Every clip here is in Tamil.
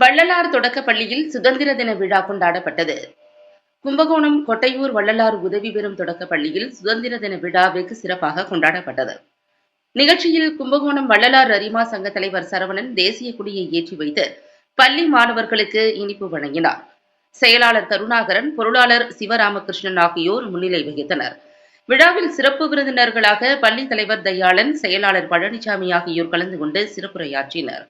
வள்ளலார் தொடக்கப் பள்ளியில் சுதந்திர தின விழா கொண்டாடப்பட்டது. கும்பகோணம் கொட்டையூர் வள்ளலார் உதவி பெறும் தொடக்கப் பள்ளியில் சுதந்திர தின விழா வெகு சிறப்பாக கொண்டாடப்பட்டது. நிகழ்ச்சியில் கும்பகோணம் வள்ளலார் அரிமா சங்க தலைவர் சரவணன் தேசிய கொடியை ஏற்றி வைத்து பள்ளி மாணவர்களுக்கு இனிப்பு வழங்கினார். செயலாளர் கருணாகரன் பொருளாளர் சிவராமகிருஷ்ணன் ஆகியோர் முன்னிலை வகித்தனர். விழாவில் சிறப்பு விருந்தினர்களாக பள்ளி தலைவர் தயாளன் செயலாளர் பழனிசாமி ஆகியோர் கலந்து கொண்டு சிறப்புரையாற்றினர்.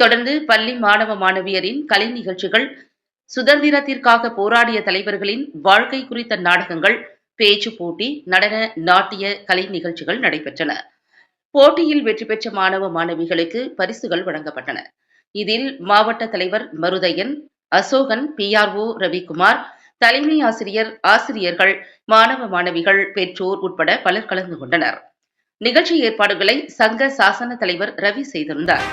தொடர்ந்து பள்ளி மாணவ மாணவியரின் கலை நிகழ்ச்சிகள் சுதந்திரத்திற்காக போராடிய தலைவர்களின் வாழ்க்கை குறித்த நாடகங்கள் பேச்சு போட்டி நடன நாட்டிய கலை நிகழ்ச்சிகள் நடைபெற்றன. போட்டியில் வெற்றி பெற்ற மாணவ மாணவிகளுக்கு பரிசுகள் வழங்கப்பட்டன. இதில் மாவட்ட தலைவர் மருதையன் அசோகன் பிஆர்ஓ ரவிக்குமார் தலைமை ஆசிரியர் ஆசிரியர்கள் மாணவ மாணவிகள் பெற்றோர் உட்பட பலர் கலந்து கொண்டனர். நிகழ்ச்சி ஏற்பாடுகளை சங்க சாசன தலைவர் ரவி செய்திருந்தார்.